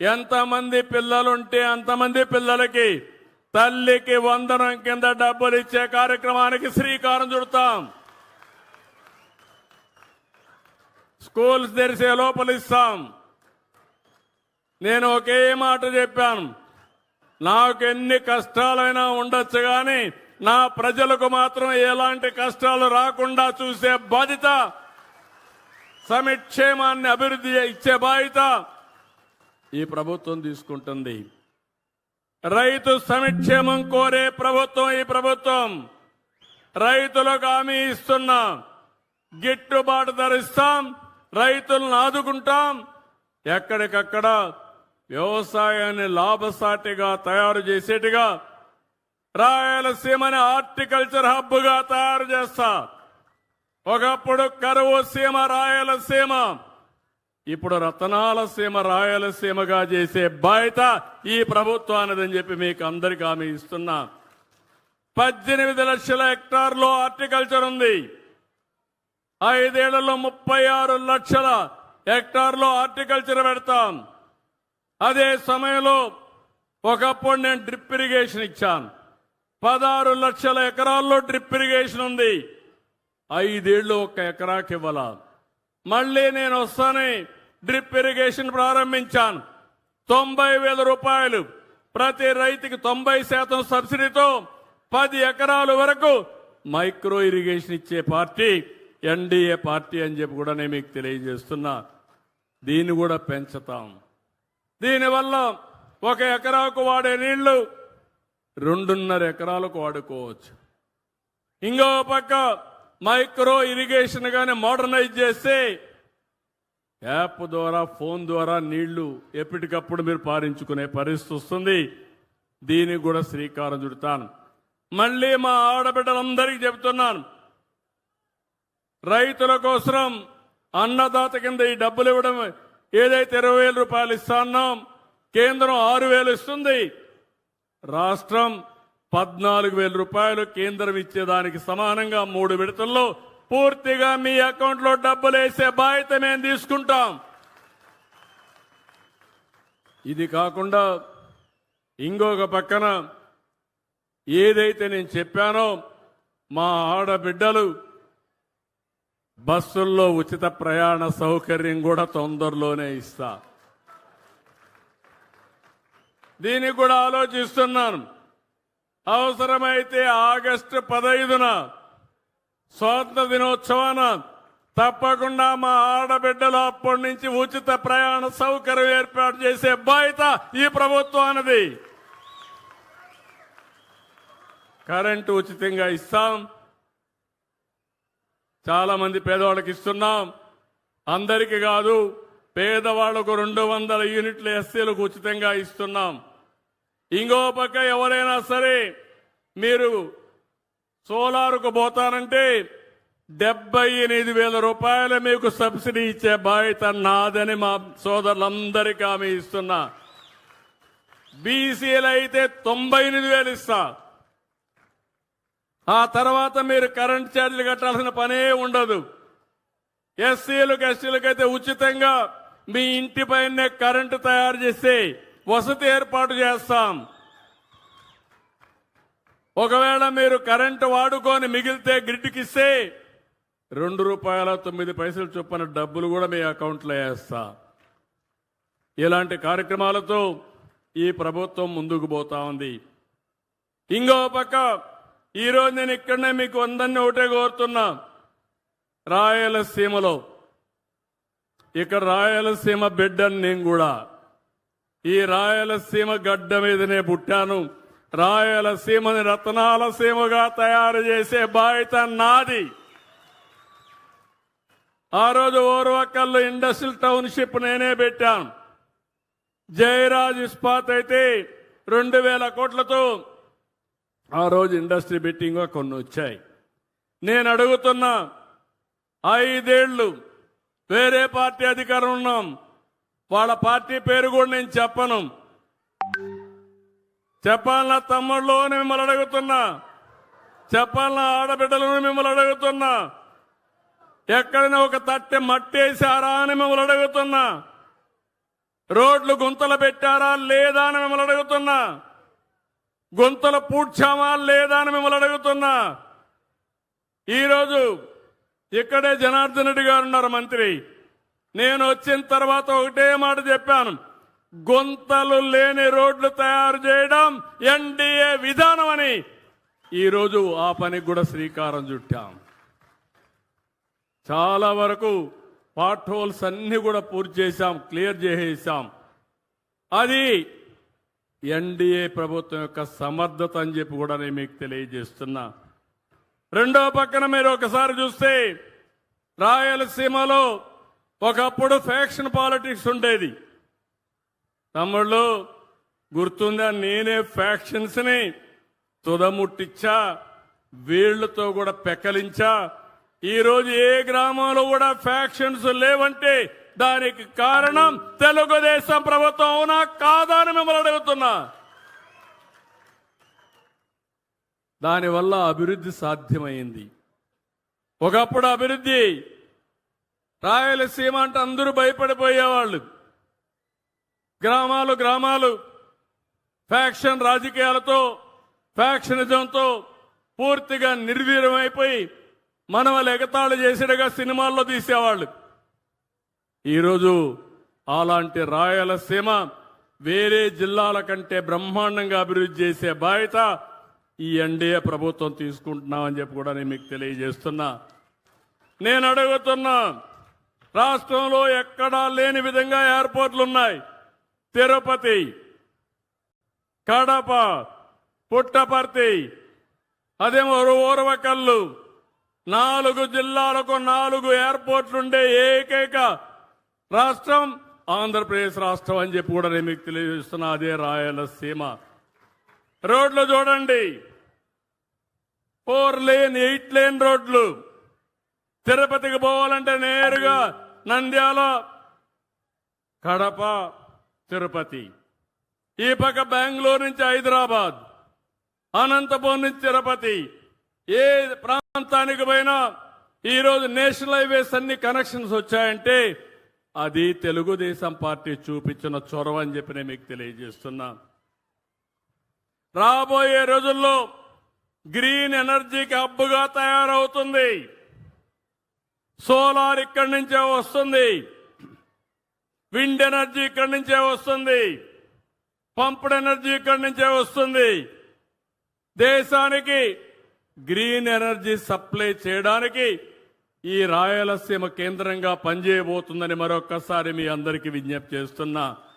ఎంతమంది పిల్లలుంటే అంతమంది పిల్లలకి తల్లికి వందనం కింద డబ్బులు ఇచ్చే కార్యక్రమానికి శ్రీకారం చుడతాం. స్కూల్స్ తెరిసే లోపల ఇస్తాం. నేను ఒకే మాట చెప్పాను. నాకు ఎన్ని కష్టాలైనా ఉండొచ్చు కానీ నా ప్రజలకు మాత్రం ఎలాంటి కష్టాలు రాకుండా చూసే బాధ్యత సమిక్షేమాన్ని అభివృద్ధి ఇచ్చే బాధ్యత ఈ ప్రభుత్వం తీసుకుంటుంది. రైతు సంక్షేమం కోరే ప్రభుత్వం ఈ ప్రభుత్వం. రైతులకు హామీ ఇస్తున్నా. గిట్టుబాటు ధరిస్తాం. రైతులను ఆదుకుంటాం. ఎక్కడికక్కడ వ్యవసాయాన్ని లాభసాటిగా తయారు చేసేట్టుగా రాయలసీమని హార్టికల్చర్ హబ్గా తయారు చేస్తా. ఒకప్పుడు కరువు సీమ రాయలసీమ. ఇప్పుడు రతనాల సీమ రాయలసీమగా చేసే బాధ్యత ఈ ప్రభుత్వానిదని చెప్పి మీకు అందరికీ హామీ ఇస్తున్నా. పద్దెనిమిది లక్షల హెక్టార్లో హార్టికల్చర్ ఉంది. ఐదేళ్ళలో ముప్పై ఆరు లక్షల హెక్టార్లో హార్టికల్చర్ పెడతాం. అదే సమయంలో ఒకప్పుడు నేను డ్రిప్ ఇరిగేషన్ ఇచ్చాను. పదహారు లక్షల ఎకరాల్లో డ్రిప్ ఇరిగేషన్ ఉంది. ఐదేళ్ళు ఒక ఎకరాకి ఇవ్వాల? మళ్ళీ నేను వస్తానే డ్రిప్ ఇరిగేషన్ ప్రారంభించాను. తొంభై వేల రూపాయలు. ప్రతి రైతుకి తొంభై శాతం సబ్సిడీతో పది ఎకరాల వరకు మైక్రో ఇరిగేషన్ ఇచ్చే పార్టీ ఎన్డీఏ పార్టీ అని చెప్పి కూడా నేను మీకు తెలియజేస్తున్నా. దీన్ని కూడా పెంచుతాం. దీనివల్ల ఒక ఎకరాకు వాడే నీళ్ళు రెండున్నర ఎకరాలకు వాడుకోవచ్చు. ఇంకో పక్క మైక్రో ఇరిగేషన్ గాని మోడర్నైజ్ చేస్తే యాప్ ద్వారా ఫోన్ ద్వారా నీళ్ళు ఎప్పటికప్పుడు మీరు పారించుకునే పరిస్థితి వస్తుంది. దీనికి కూడా శ్రీకారం చుడతాను. మళ్ళీ మా ఆడబిడ్డలందరికీ చెబుతున్నాను. రైతుల కోసం అన్నదాత కింద ఈ డబ్బులు ఇవ్వడం ఏదైతే ఇరవై వేల రూపాయలు ఇస్తాన్నాం కేంద్రం ఆరు వేలు ఇస్తుంది. రాష్ట్రం పద్నాలుగు వేల రూపాయలు కేంద్రం ఇచ్చేదానికి సమానంగా మూడు విడతల్లో పూర్తిగా మీ అకౌంట్లో డబ్బులు వేసే బాధ్యత మేము తీసుకుంటాం. ఇది కాకుండా ఇంకొక పక్కన ఏదైతే నేను చెప్పానో మా ఆడబిడ్డలు బస్సుల్లో ఉచిత ప్రయాణ సౌకర్యం కూడా తొందరలోనే ఇస్తా. దీనికి కూడా ఆలోచిస్తున్నాను. అవసరమైతే ఆగస్టు పదైదున స్వాతంత్ర దినోత్సవాన తప్పకుండా మా ఆడబిడ్డలు అప్పటి నుంచి ఉచిత ప్రయాణ సౌకర్యం ఏర్పాటు చేసే బాధ్యత ఈ ప్రభుత్వానిది కరెంటు ఉచితంగా ఇస్తాం. చాలా మంది పేదవాళ్ళకి ఇస్తున్నాం. అందరికి కాదు పేదవాళ్ళకు రెండు వందల యూనిట్ల ఎస్సీలకు ఉచితంగా ఇస్తున్నాం. ఇంకో పక్క ఎవరైనా సరే మీరు సోలార్కు పోతానంటే డెబ్బై ఎనిమిది వేల రూపాయలు మీకు సబ్సిడీ ఇచ్చే బాధ్యత నాదని మా సోదరులందరికీ ఆమె ఇస్తున్నా. బీసీలు అయితే తొంభై ఎనిమిది వేలు ఇస్తా. ఆ తర్వాత మీరు కరెంట్ ఛార్జీలు కట్టాల్సిన పనే ఉండదు. ఎస్సీలకు ఎస్టీలకు అయితే ఉచితంగా మీ ఇంటి పైనే కరెంటు తయారు చేసి వసతి ఏర్పాటు చేస్తాం. ఒకవేళ మీరు కరెంటు వాడుకొని మిగిలితే గ్రిడ్కి ఇస్తే రెండు రూపాయల తొమ్మిది పైసలు చొప్పున డబ్బులు కూడా మీ అకౌంట్లో వేస్తా. ఇలాంటి కార్యక్రమాలతో ఈ ప్రభుత్వం ముందుకు పోతా ఉంది. ఇంకో పక్క ఈరోజు నేను ఇక్కడనే మీకు అందరినీ ఒకటే కోరుతున్నా. రాయలసీమలో ఇక్కడ రాయలసీమ బిడ్డను నేను కూడా. ఈ రాయలసీమ గడ్డ మీదనే పుట్టాను. రాయలసీమని రత్నాల సీమగా తయారు చేసే బాధ్యత నాది. ఆ రోజు ఓర్వకల్లు ఇండస్ట్రియల్ టౌన్షిప్ నేనే పెట్టాను. జయరాజ్ ఇస్పాత్ అయితే రెండు వేల కోట్లతో ఆ రోజు ఇండస్ట్రీ పెట్టి కొన్ని వచ్చాయి. నేను అడుగుతున్నా ఐదేళ్ళు వేరే పార్టీ అధికారం ఉన్నాం. వాళ్ళ పార్టీ పేరు కూడా నేను చెప్పను. చెప్పాలన్న తమ్ముళ్ళు అని మిమ్మల్ని అడుగుతున్నా. చెప్పాలన్న ఆడబిడ్డలను మిమ్మల్ని అడుగుతున్నా. ఎక్కడైనా ఒక తట్టె మట్టేశారా అని మిమ్మల్ని అడుగుతున్నా. రోడ్లు గుంతలు పెట్టారా లేదా అని మిమ్మల్ని అడుగుతున్నా. గుంతలు పూడ్చామా లేదా అని మిమ్మల్ని అడుగుతున్నా. ఈరోజు ఇక్కడే జనార్దన్ రెడ్డి గారు ఉన్నారు మంత్రి. నేను వచ్చిన తర్వాత ఒకటే మాట చెప్పాను. గుంతలు లేని రోడ్లు తయారు చేయడం ఎన్డీఏ విధానం అని ఈరోజు ఆ పనికి కూడా శ్రీకారం చుట్టాం. చాలా వరకు పార్ట్ హోల్స్ అన్ని కూడా పూర్తి చేశాం క్లియర్ చేసేసాం. అది ఎన్డీఏ ప్రభుత్వం యొక్క సమర్థత అని చెప్పి కూడా నేను మీకు తెలియజేస్తున్నా. రెండో పక్కన మీరు ఒకసారి చూస్తే రాయలసీమలో ఒకప్పుడు ఫ్యాక్షన్ పాలిటిక్స్ ఉండేది. తమ్ముళ్ళు గుర్తుందా? నేనే ఫ్యాక్షన్స్ని తుదముట్టించా వీళ్ళతో కూడా పెక్కలించా ఈరోజు ఏ గ్రామంలో కూడా ఫ్యాక్షన్స్ లేవంటే దానికి కారణం తెలుగుదేశం ప్రభుత్వం అవునా కాదా అని మిమ్మల్ని అడుగుతున్నా. దానివల్ల అభివృద్ధి సాధ్యమైంది. ఒకప్పుడు అభివృద్ధి రాయలసీమ అంటే అందరూ భయపడిపోయేవాళ్ళు. గ్రామాలు గ్రామాలు. ఫ్యాక్షన్ రాజకీయాలతో ఫ్యాక్షనిజంతో పూర్తిగా నిర్వీర్యమైపోయి మనవలు ఎగతాళి చేసేటగా సినిమాల్లో తీసేవాళ్ళు. ఈరోజు అలాంటి రాయలసీమ వేరే జిల్లాల కంటే బ్రహ్మాండంగా అభివృద్ధి చేసే బాధ్యత ఈ ఎన్డీఏ ప్రభుత్వం తీసుకుంటున్నామని చెప్పి కూడా నేను మీకు తెలియజేస్తున్నా. నేను అడుగుతున్నా రాష్ట్రంలో ఎక్కడా లేని విధంగా ఎయిర్పోర్ట్లు ఉన్నాయి తిరుపతి కడప పుట్టపర్తి అదేమో ఓరవకల్లు నాలుగు జిల్లాలకు నాలుగు ఎయిర్పోర్ట్లు ఉండే ఏకైక రాష్ట్రం ఆంధ్రప్రదేశ్ రాష్ట్రం అని చెప్పి కూడా నేను మీకు తెలియజేస్తున్నా అదే రాయలసీమ. రోడ్లు చూడండి. ఫోర్ లేన్ ఎయిట్ లేన్ రోడ్లు. తిరుపతికి పోవాలంటే నేరుగా నంద్యాల కడప తిరుపతి. ఈ పక్క బెంగళూరు నుంచి హైదరాబాద్. అనంతపురం నుంచి తిరుపతి. ఏ ప్రాంతానికి పోయినా ఈరోజు నేషనల్ హైవేస్ అన్ని కనెక్షన్స్ వచ్చాయంటే అది తెలుగుదేశం పార్టీ చూపించిన చొరవ అని చెప్పి నేను మీకు తెలియజేస్తున్నా. రాబోయే రోజుల్లో గ్రీన్ ఎనర్జీకి హబ్బుగా తయారవుతుంది. సోలార్ ఇక్కడి నుంచే వస్తుంది. విండ్ ఎనర్జీ ఇక్కడి నుంచే వస్తుంది. పంప్డ్ ఎనర్జీ ఇక్కడి నుంచే వస్తుంది. దేశానికి గ్రీన్ ఎనర్జీ సప్లై చేయడానికి ఈ రాయలసీమ కేంద్రంగా పనిచేయబోతుందని మరొకసారి మీ అందరికీ విజ్ఞప్తి చేస్తున్నా.